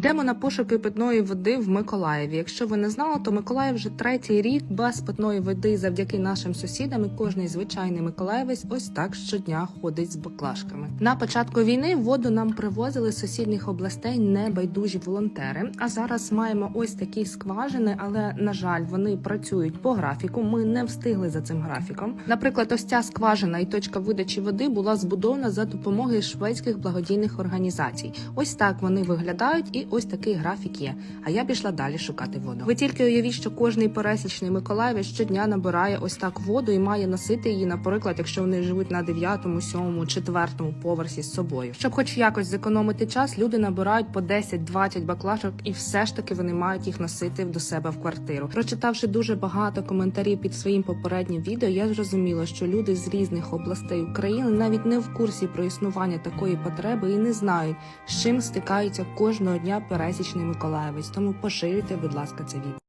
Йдемо на пошуки питної води в Миколаєві. Якщо ви не знали, то Миколаїв вже третій рік без питної води завдяки нашим сусідам. І кожний звичайний миколаївець ось так щодня ходить з баклажками. На початку війни воду нам привозили з сусідніх областей небайдужі волонтери. А зараз маємо ось такі скважини, але на жаль, вони працюють по графіку. Ми не встигли за цим графіком. Наприклад, ось ця скважина і точка видачі води була збудована за допомогою шведських благодійних організацій. Ось так вони виглядають, і ось такий графік є. А я пішла далі шукати воду. Ви тільки уявіть, що кожний пересічний Миколаївець щодня набирає ось так воду і має носити її, наприклад, якщо вони живуть на 9, 7, 4 поверсі з собою. Щоб хоч якось зекономити час, люди набирають по 10-20 баклажок, і все ж таки вони мають їх носити до себе в квартиру. Прочитавши дуже багато коментарів під своїм попереднім відео, я зрозуміла, що люди з різних областей України навіть не в курсі про існування такої потреби і не знають, з чим стикаються кожного дня пересічний миколаївець. Тому поширюйте, будь ласка, це відео.